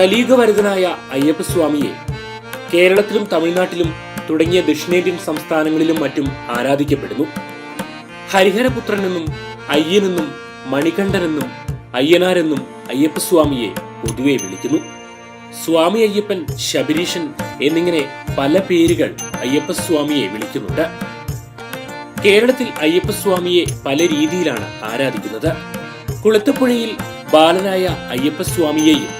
കലീകവരതനായ അയ്യപ്പസ്വാമിയെ കേരളത്തിലും തമിഴ്നാട്ടിലും തുടങ്ങിയ ദക്ഷിണേന്ത്യൻ സംസ്ഥാനങ്ങളിലും മറ്റും ആരാധിക്കപ്പെടുന്നു. ഹരിഹരപുത്രനെന്നും അയ്യനെന്നും മണികണ്ഠനെന്നും അയ്യനാരെന്നും അയ്യപ്പസ്വാമിയെ പൊതുവെ വിളിക്കുന്നു. സ്വാമി അയ്യപ്പൻ ശബരീശൻ എന്നിങ്ങനെ പല പേരുകൾ അയ്യപ്പസ്വാമിയെ വിളിക്കുന്നുണ്ട്. കേരളത്തിൽ അയ്യപ്പസ്വാമിയെ പല രീതിയിലാണ് ആരാധിക്കുന്നത്. കുളത്തുപുഴയിൽ ബാലനായ അയ്യപ്പസ്വാമിയെയും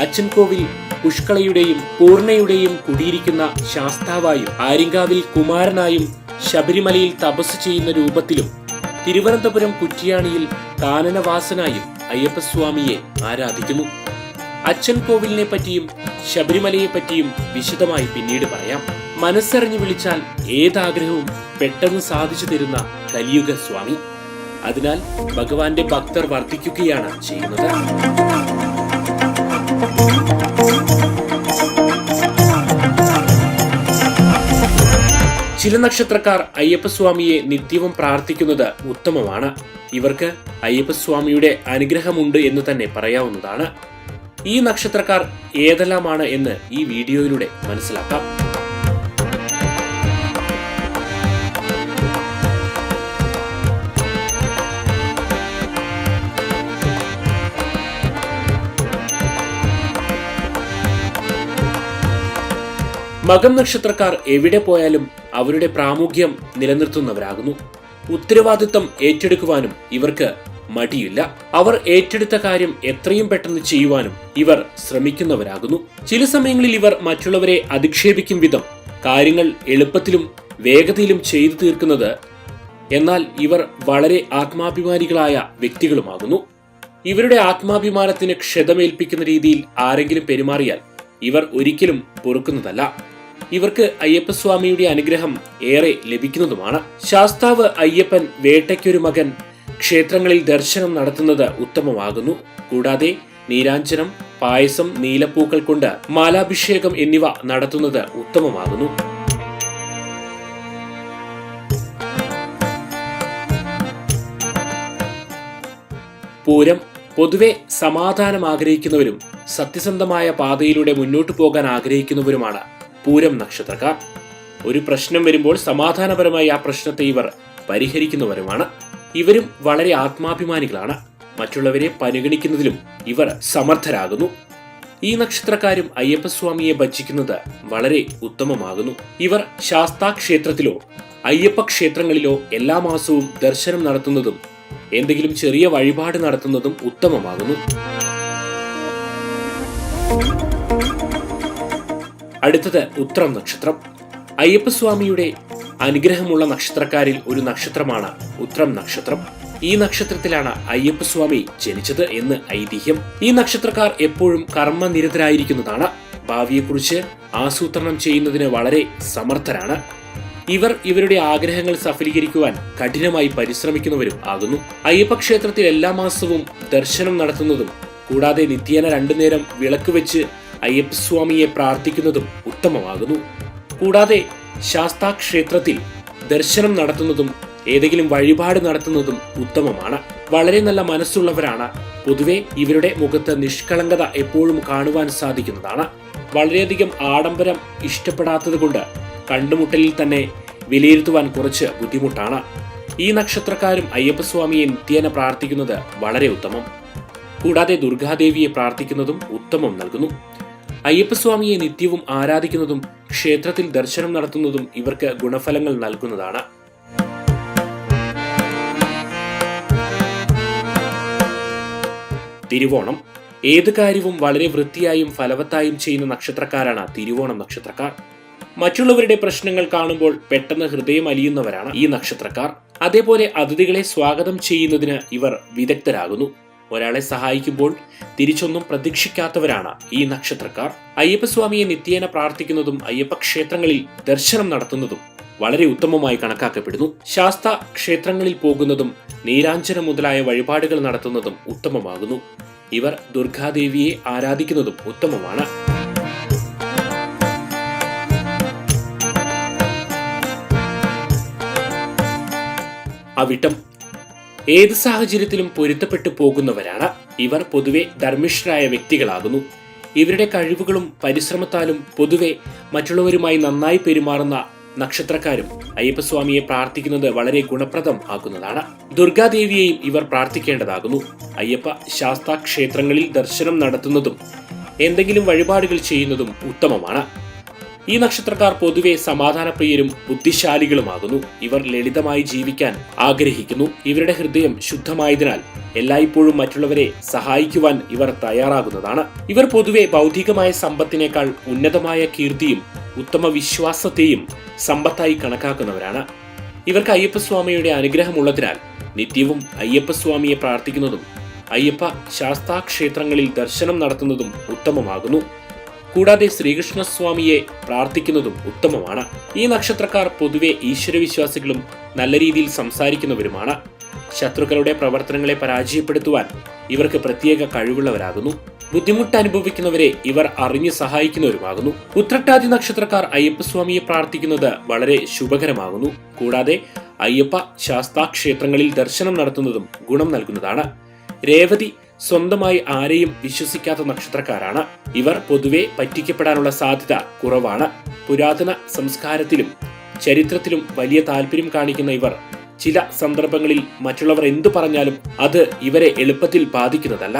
അച്ചൻകോവിൽ പുഷ്കളയുടെയും പൂർണയുടെയും കുടിയിരിക്കുന്ന ശാസ്താവായും ആര്യങ്കാവിൽ കുമാരനായും ശബരിമലയിൽ തപസ് ചെയ്യുന്ന രൂപത്തിലും തിരുവനന്തപുരം കുറ്റിയാണിയിൽ കാനനവാസനായും അയ്യപ്പസ്വാമിയെ ആരാധിക്കുന്നു. അച്ഛൻ കോവിലിനെ പറ്റിയും ശബരിമലയെ പറ്റിയും വിശദമായി പിന്നീട് പറയാം. മനസ്സറിഞ്ഞു വിളിച്ചാൽ ഏതാഗ്രഹവും പെട്ടെന്ന് സാധിച്ചു തരുന്ന കലിയുഗ സ്വാമി. അതിനാൽ ഭഗവാന്റെ ഭക്തർ വർദ്ധിക്കുകയാണ് ചെയ്യുന്നത്. ചില നക്ഷത്രക്കാർ അയ്യപ്പസ്വാമിയെ നിത്യവും പ്രാർത്ഥിക്കുന്നത് ഉത്തമമാണ്. ഇവർക്ക് അയ്യപ്പസ്വാമിയുടെ അനുഗ്രഹമുണ്ട് എന്ന് തന്നെ പറയാവുന്നതാണ്. ഈ നക്ഷത്രക്കാർ ഏതെല്ലാമാണ് എന്ന് ഈ വീഡിയോയിലൂടെ മനസ്സിലാക്കാം. മകം നക്ഷത്രക്കാർ എവിടെ പോയാലും അവരുടെ പ്രാമുഖ്യം നിലനിർത്തുന്നവരാകുന്നു. ഉത്തരവാദിത്തം ഏറ്റെടുക്കുവാനും ഇവർക്ക് മടിയില്ല. അവർ ഏറ്റെടുത്ത കാര്യം എത്രയും പെട്ടെന്ന് ചെയ്യുവാനും ഇവർ ശ്രമിക്കുന്നവരാകുന്നു. ചില സമയങ്ങളിൽ ഇവർ മറ്റുള്ളവരെ അധിക്ഷേപിക്കും വിധം കാര്യങ്ങൾ എളുപ്പത്തിലും വേഗതയിലും ചെയ്തു തീർക്കുന്നത് എന്നാൽ ഇവർ വളരെ ആത്മാഭിമാനികളായ വ്യക്തികളുമാകുന്നു. ഇവരുടെ ആത്മാഭിമാനത്തിന് ക്ഷതമേൽപ്പിക്കുന്ന രീതിയിൽ ആരെങ്കിലും പെരുമാറിയാൽ ഇവർ ഒരിക്കലും പൊറുക്കുന്നതല്ല. ഇവർക്ക് അയ്യപ്പസ്വാമിയുടെ അനുഗ്രഹം ഏറെ ലഭിക്കുന്നതുമാണ്. ശാസ്താവ് അയ്യപ്പൻ വേട്ടയ്ക്കൊരു മകൻ ക്ഷേത്രങ്ങളിൽ ദർശനം നടത്തുന്നത് ഉത്തമമാകുന്നു. കൂടാതെ നീരാഞ്ജനം പായസം നീലപ്പൂക്കൾ കൊണ്ട് മാലാഭിഷേകം എന്നിവ നടത്തുന്നത് ഉത്തമമാകുന്നു. പൂരം പൊതുവെ സമാധാനം ആഗ്രഹിക്കുന്നവരും സത്യസന്ധമായ പാതയിലൂടെ മുന്നോട്ടു പോകാൻ ആഗ്രഹിക്കുന്നവരുമാണ് പൂരം നക്ഷത്രക്കാർ. ഒരു പ്രശ്നം വരുമ്പോൾ സമാധാനപരമായി ആ പ്രശ്നത്തെ ഇവർ പരിഹരിക്കുന്നവരുമാണ്. ഇവരും വളരെ ആത്മാഭിമാനികളാണ്. മറ്റുള്ളവരെ പരിഗണിക്കുന്നതിലും ഇവർ സമർത്ഥരാകുന്നു. ഈ നക്ഷത്രക്കാരും അയ്യപ്പസ്വാമിയെ ഭജിക്കുന്നത് വളരെ ഉത്തമമാകുന്നു. ഇവർ ശാസ്താക്ഷേത്രത്തിലോ അയ്യപ്പ ക്ഷേത്രങ്ങളിലോ എല്ലാ മാസവും ദർശനം നടത്തുന്നതും എന്തെങ്കിലും ചെറിയ വഴിപാട് നടത്തുന്നതും ഉത്തമമാകുന്നു. അടുത്തത് ഉത്രം നക്ഷത്രം. അയ്യപ്പസ്വാമിയുടെ അനുഗ്രഹമുള്ള നക്ഷത്രക്കാരിൽ ഒരു നക്ഷത്രമാണ് ഉത്രം നക്ഷത്രം. ഈ നക്ഷത്രത്തിലാണ് അയ്യപ്പസ്വാമി ജനിച്ചത് എന്ന് ഐതിഹ്യം. ഈ നക്ഷത്രക്കാർ എപ്പോഴും കർമ്മനിരതരായിരിക്കുന്നതാണ്. ഭാവിയെക്കുറിച്ച് ആസൂത്രണം ചെയ്യുന്നതിന് വളരെ സമർത്ഥരാണ്. ഇവർ ഇവരുടെ ആഗ്രഹങ്ങൾ സഫലീകരിക്കുവാൻ കഠിനമായി പരിശ്രമിക്കുന്നവരും ആകുന്നു. അയ്യപ്പ ക്ഷേത്രത്തിൽ എല്ലാ മാസവും ദർശനം നടത്തുന്നതും കൂടാതെ നിത്യേന രണ്ടു നേരം വിളക്ക് വെച്ച് അയ്യപ്പസ്വാമിയെ പ്രാർത്ഥിക്കുന്നതും ഉത്തമമാകുന്നു. കൂടാതെ ശാസ്താക്ഷേത്രത്തിൽ ദർശനം നടത്തുന്നതും ഏതെങ്കിലും വഴിപാട് നടത്തുന്നതും ഉത്തമമാണ്. വളരെ നല്ല മനസ്സുള്ളവരാണ്. പൊതുവെ ഇവരുടെ മുഖത്ത് നിഷ്കളങ്കത എപ്പോഴും കാണുവാൻ സാധിക്കുന്നതാണ്. വളരെയധികം ആഡംബരം ഇഷ്ടപ്പെടാത്തത് കൊണ്ട് കണ്ടുമുട്ടലിൽ തന്നെ വിലയിരുത്തുവാൻ കുറച്ച് ബുദ്ധിമുട്ടാണ്. ഈ നക്ഷത്രക്കാരും അയ്യപ്പസ്വാമിയെ നിത്യേന പ്രാർത്ഥിക്കുന്നത് വളരെ ഉത്തമം. കൂടാതെ ദുർഗാദേവിയെ പ്രാർത്ഥിക്കുന്നതും ഉത്തമം നൽകുന്നു. അയ്യപ്പസ്വാമിയെ നിത്യവും ആരാധിക്കുന്നതും ക്ഷേത്രത്തിൽ ദർശനം നടത്തുന്നതും ഇവർക്ക് ഗുണഫലങ്ങൾ നൽകുന്നതാണ്. തിരുവോണം. ഏത് കാര്യവും വളരെ വൃത്തിയായും ഫലവത്തായും ചെയ്യുന്ന നക്ഷത്രക്കാരാണ് തിരുവോണം നക്ഷത്രക്കാർ. മറ്റുള്ളവരുടെ പ്രശ്നങ്ങൾ കാണുമ്പോൾ പെട്ടെന്ന് ഹൃദയം അലിയുന്നവരാണ് ഈ നക്ഷത്രക്കാർ. അതേപോലെ അതിഥികളെ സ്വാഗതം ചെയ്യുന്നതിന് ഇവർ വിദഗ്ധരാകുന്നു. ഒരാളെ സഹായിക്കുമ്പോൾ തിരിച്ചൊന്നും പ്രതീക്ഷിക്കാത്തവരാണ് ഈ നക്ഷത്രക്കാർ. അയ്യപ്പസ്വാമിയെ നിത്യേന പ്രാർത്ഥിക്കുന്നതും അയ്യപ്പ ക്ഷേത്രങ്ങളിൽ ദർശനം നടത്തുന്നതും വളരെ ഉത്തമമായി കണക്കാക്കപ്പെടുന്നു. ശാസ്ത ക്ഷേത്രങ്ങളിൽ പോകുന്നതും നീരാഞ്ജന മുതലായ വഴിപാടുകൾ നടത്തുന്നതും ഉത്തമമാകുന്നു. ഇവർ ദുർഗാദേവിയെ ആരാധിക്കുന്നതും ഉത്തമമാണ്. അവിട്ടം ഏത് സാഹചര്യത്തിലും പൊരുത്തപ്പെട്ടു പോകുന്നവരാണ്. ഇവർ പൊതുവെ ധർമ്മിഷ്ഠരായ വ്യക്തികളാകുന്നു. ഇവരുടെ കഴിവുകളും പരിശ്രമത്താലും പൊതുവെ മറ്റുള്ളവരുമായി നന്നായി പെരുമാറുന്ന നക്ഷത്രക്കാരും അയ്യപ്പസ്വാമിയെ പ്രാർത്ഥിക്കുന്നത് വളരെ ഗുണപ്രദം ആക്കുന്നതാണ്. ദുർഗാദേവിയെയും ഇവർ പ്രാർത്ഥിക്കേണ്ടതാകുന്നു. അയ്യപ്പ ശാസ്താ ക്ഷേത്രങ്ങളിൽ ദർശനം നടത്തുന്നതും എന്തെങ്കിലും വഴിപാടുകൾ ചെയ്യുന്നതും ഉത്തമമാണ്. ഈ നക്ഷത്രക്കാർ പൊതുവെ സമാധാനപ്രിയരും ബുദ്ധിശാലികളുമാകുന്നു. ഇവർ ലളിതമായി ജീവിക്കാൻ ആഗ്രഹിക്കുന്നു. ഇവരുടെ ഹൃദയം ശുദ്ധമായതിനാൽ എല്ലായ്പ്പോഴും മറ്റുള്ളവരെ സഹായിക്കുവാൻ ഇവർ തയ്യാറാകുന്നതാണ്. ഇവർ പൊതുവെ ഭൗതികമായ സമ്പത്തിനേക്കാൾ ഉന്നതമായ കീർത്തിയും ഉത്തമ വിശ്വാസത്തെയും സമ്പത്തായി കണക്കാക്കുന്നവരാണ്. ഇവർക്ക് അയ്യപ്പസ്വാമിയുടെ അനുഗ്രഹമുള്ളതിനാൽ നിത്യവും അയ്യപ്പസ്വാമിയെ പ്രാർത്ഥിക്കുന്നതും അയ്യപ്പ ശാസ്താ ക്ഷേത്രങ്ങളിൽ ദർശനം നടത്തുന്നതും ഉത്തമമാകുന്നു. കൂടാതെ ശ്രീകൃഷ്ണസ്വാമിയെ പ്രാർത്ഥിക്കുന്നതും ഉത്തമമാണ്. ഈ നക്ഷത്രക്കാർ പൊതുവെ ഈശ്വരവിശ്വാസികളും നല്ല രീതിയിൽ സംസാരിക്കുന്നവരുമാണ്. ശത്രുക്കളുടെ പ്രവർത്തനങ്ങളെ പരാജയപ്പെടുത്തുവാൻ ഇവർക്ക് പ്രത്യേക കഴിവുള്ളവരാകുന്നു. ബുദ്ധിമുട്ട് അനുഭവിക്കുന്നവരെ ഇവർ അറിഞ്ഞു സഹായിക്കുന്നവരുമാകുന്നു. ഉത്രട്ടാതി നക്ഷത്രക്കാർ അയ്യപ്പസ്വാമിയെ പ്രാർത്ഥിക്കുന്നത് വളരെ ശുഭകരമാകുന്നു. കൂടാതെ അയ്യപ്പ ശാസ്താ ക്ഷേത്രങ്ങളിൽ ദർശനം നടത്തുന്നതും ഗുണം നൽകുന്നതാണ്. രേവതി സ്വന്തമായി ആരെയും വിശ്വസിക്കാത്ത നക്ഷത്രക്കാരാണ്. ഇവർ പൊതുവെ പറ്റിക്കപ്പെടാനുള്ള സാധ്യത കുറവാണ്. പുരാതന സംസ്കാരത്തിലും ചരിത്രത്തിലും വലിയ താല്പര്യം കാണിക്കുന്ന ഇവർ ചില സന്ദർഭങ്ങളിൽ മറ്റുള്ളവർ എന്തു പറഞ്ഞാലും അത് ഇവരെ എളുപ്പത്തിൽ ബാധിക്കുന്നതല്ല.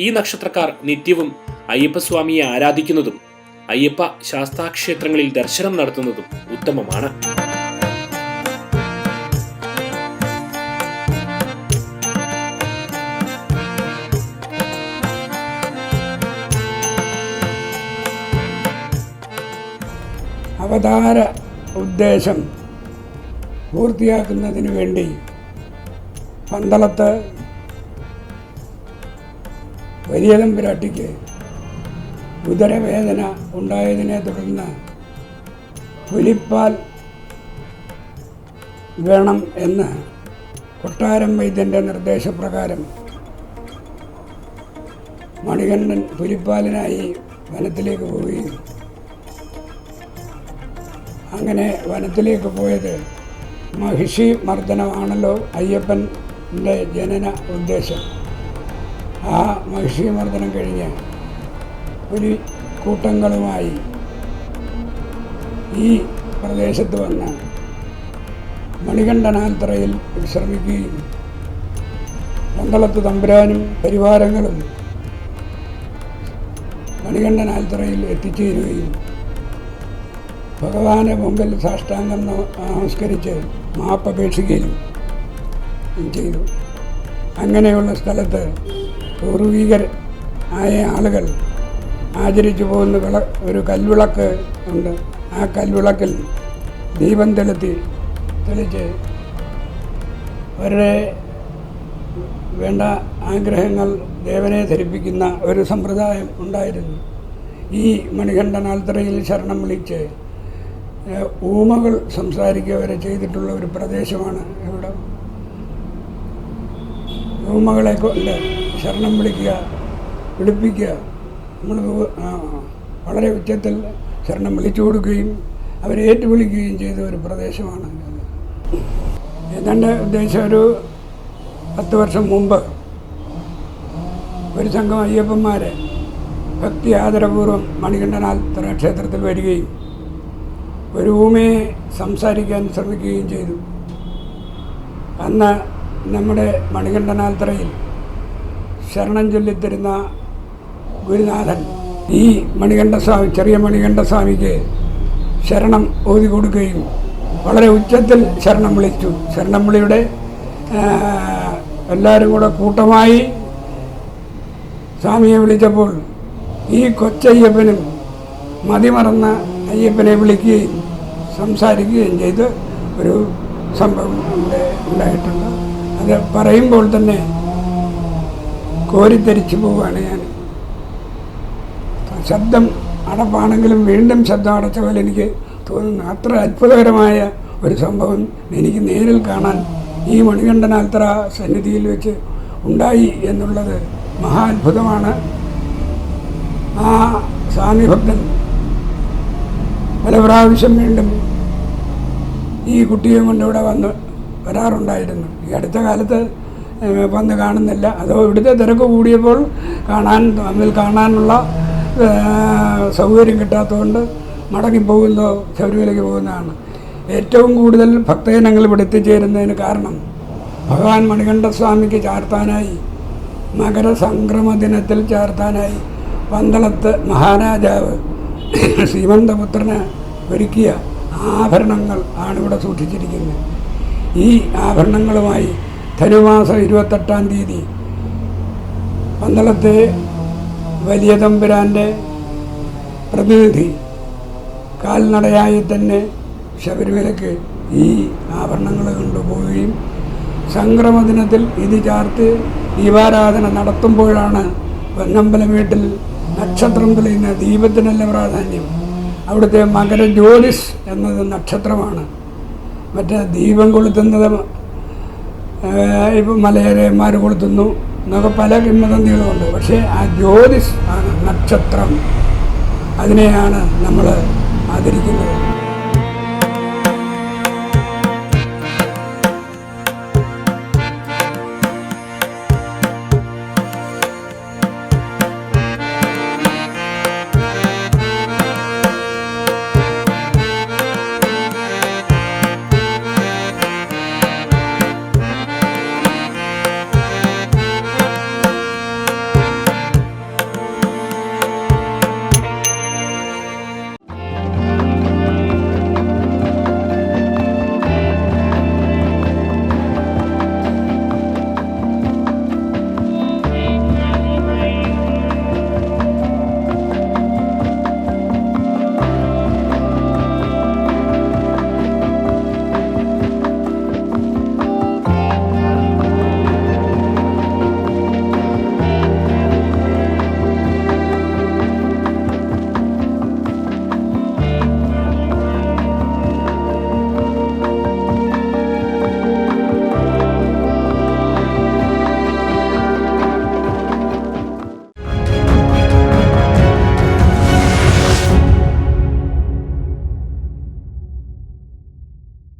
ഈ നക്ഷത്രക്കാർ നിത്യവും അയ്യപ്പസ്വാമിയെ ആരാധിക്കുന്നതും അയ്യപ്പ ശാസ്താക്ഷേത്രങ്ങളിൽ ദർശനം നടത്തുന്നതും ഉത്തമമാണ്. അവതാര ഉദ്ദേശം പൂർത്തിയാക്കുന്നതിന് വേണ്ടി പന്തളത്ത് വലിയ തമ്പുരാട്ടിക്ക് ഉദരവേദന ഉണ്ടായതിനെ തുടർന്ന് പുലിപ്പാൽ വേണം എന്ന് കൊട്ടാരം വൈദ്യന്റെ നിർദ്ദേശപ്രകാരം മണികണ്ഠൻ പുലിപ്പാലിനായി വനത്തിലേക്ക് പോവുകയും അങ്ങനെ വനത്തിലേക്ക് പോയത്. മഹിഷി മർദ്ദനമാണല്ലോ അയ്യപ്പന്റെ ജനന ഉദ്ദേശം. ആ മഹിഷി മർദ്ദനം കഴിഞ്ഞ് ഒരു കൂട്ടങ്ങളുമായി ഈ പ്രദേശത്ത് വന്ന് മണികണ്ഠനാന്തറയിൽ വിശ്രമിക്കുകയും പന്തളത്ത് തമ്പുരാനും പരിവാരങ്ങളും മണികണ്ഠനാൽത്തറയിൽ എത്തിച്ചേരുകയും ഭഗവാനെ മുമ്പിൽ സാഷ്ടാംഗം നമ- നമസ്കരിച്ച് മാപ്പപേക്ഷിക്കുകയും ചെയ്തു. അങ്ങനെയുള്ള സ്ഥലത്ത് പൂർവികർ ആയ ആളുകൾ ആചരിച്ചു പോകുന്ന വിള ഒരു കൽവിളക്ക് ഉണ്ട്. ആ കൽവിളക്കിൽ ദീപം തെളുത്തി തെളിച്ച് അവരുടെ വേണ്ട ആഗ്രഹങ്ങൾ ദേവനെ ധരിപ്പിക്കുന്ന ഒരു സമ്പ്രദായം ഉണ്ടായിരുന്നു. ഈ മണികണ്ഠനാൽത്തറയിൽ ശരണം വിളിച്ച് ഊമകൾ സംസാരിക്കുക വരെ ചെയ്തിട്ടുള്ള ഒരു പ്രദേശമാണ് ഇവിടെ ഊമകളെ കൊണ്ട് ശരണം വിളിക്കുക വിളിപ്പിക്കുക നമ്മൾ വളരെ ഉച്ചത്തിൽ ശരണം വിളിച്ചു കൊടുക്കുകയും അവരെ ഏറ്റുവിളിക്കുകയും ചെയ്ത ഒരു പ്രദേശമാണ്. ഏതാണ്ട് ഉദ്ദേശം ഒരു പത്ത് വർഷം മുമ്പ് ഒരു സംഘം അയ്യപ്പന്മാരെ ഭക്തി ആദരപൂർവം മണികണ്ഠനാൽത്തറ ക്ഷേത്രത്തിൽ വരികയും ഒരു ഭൂമിയെ സംസാരിക്കാൻ ശ്രമിക്കുകയും ചെയ്തു. അന്ന് നമ്മുടെ മണികണ്ഠനാൽത്തറയിൽ ശരണം ചൊല്ലിത്തരുന്ന ഗുരുനാഥൻ ഈ മണികണ്ഠസ്വാമി ചെറിയ മണികണ്ഠസ്വാമിക്ക് ശരണം ഓതി കൊടുക്കുകയും വളരെ ഉച്ചത്തിൽ ശരണം വിളിച്ചു. ശരണം വിളിയുടെ എല്ലാവരും കൂടെ കൂട്ടമായി സ്വാമിയെ വിളിച്ചപ്പോൾ ഈ കൊച്ചയ്യപ്പനും മതിമറന്ന അയ്യപ്പനെ വിളിക്കുകയും സംസാരിക്കുകയും ചെയ്ത് ഒരു സംഭവം ഉണ്ടായിട്ടുണ്ട്. അത് പറയുമ്പോൾ തന്നെ കോരിത്തരിച്ചു പോവുകയാണ് ഞാൻ. ശബ്ദം അടപ്പാണെങ്കിലും വീണ്ടും ശബ്ദം അടച്ച പോലെ എനിക്ക് തോന്നുന്നു. അത്ര അത്ഭുതകരമായ ഒരു സംഭവം എനിക്ക് നേരിൽ കാണാൻ ഈ മണികണ്ഠനാൽത്തറ സന്നിധിയിൽ വെച്ച് ഉണ്ടായി എന്നുള്ളത് മഹാ അത്ഭുതമാണ് ആ സ്വാമിഭക്തൻ പല പ്രാവശ്യം വീണ്ടും ഈ കുട്ടിയെ കൊണ്ട് ഇവിടെ വന്ന് വരാറുണ്ടായിരുന്നു. ഈ അടുത്ത കാലത്ത് വന്ന് കാണുന്നില്ല. അതോ ഇവിടുത്തെ തിരക്ക് കൂടിയപ്പോൾ കാണാൻ തമ്മിൽ കാണാനുള്ള സൗകര്യം കിട്ടാത്തതുകൊണ്ട് മടങ്ങിപ്പോകുന്നതോ ശബരിമലയ്ക്ക് പോകുന്നതാണ്. ഏറ്റവും കൂടുതൽ ഭക്തജനങ്ങൾ ഇവിടെ എത്തിച്ചേരുന്നതിന് കാരണം ഭഗവാൻ മണികണ്ഠസ്വാമിക്ക് ചാർത്താനായി മകരസംക്രമ ദിനത്തിൽ ചേർത്താനായി പന്തളത്ത് മഹാരാജാവ് ശ്രീമന്തപുത്രന് ഒരുക്കിയ ആഭരണങ്ങൾ ആണ് ഇവിടെ സൂക്ഷിച്ചിരിക്കുന്നത്. ഈ ആഭരണങ്ങളുമായി ധനുമാസം ഇരുപത്തെട്ടാം തീയതി പന്തളത്തെ വലിയ തമ്പുരാന്റെ പ്രതിനിധി കാൽനടയായി തന്നെ ശബരിമലയ്ക്ക് ഈ ആഭരണങ്ങൾ കൊണ്ടുപോവുകയും സംക്രമദിനത്തിൽ ഇത് ചാർത്ത് ദീപാരാധന നടത്തുമ്പോഴാണ് പൊന്നമ്പലം വീട്ടിൽ നക്ഷത്രം തെളിയുന്ന ദീപത്തിനല്ല പ്രാധാന്യം. അവിടുത്തെ മകര ജ്യോതിസ് എന്നത് നക്ഷത്രമാണ്. മറ്റേ ദീപം കൊളുത്തുന്നത് ഇപ്പം മലയരന്മാർ കൊളുത്തുന്നു എന്നൊക്കെ പല കിംവദന്തികളുമുണ്ട്. പക്ഷേ ആ ജ്യോതിസ് ആണ് നക്ഷത്രം. അതിനെയാണ് നമ്മൾ ആദരിക്കുന്നത്.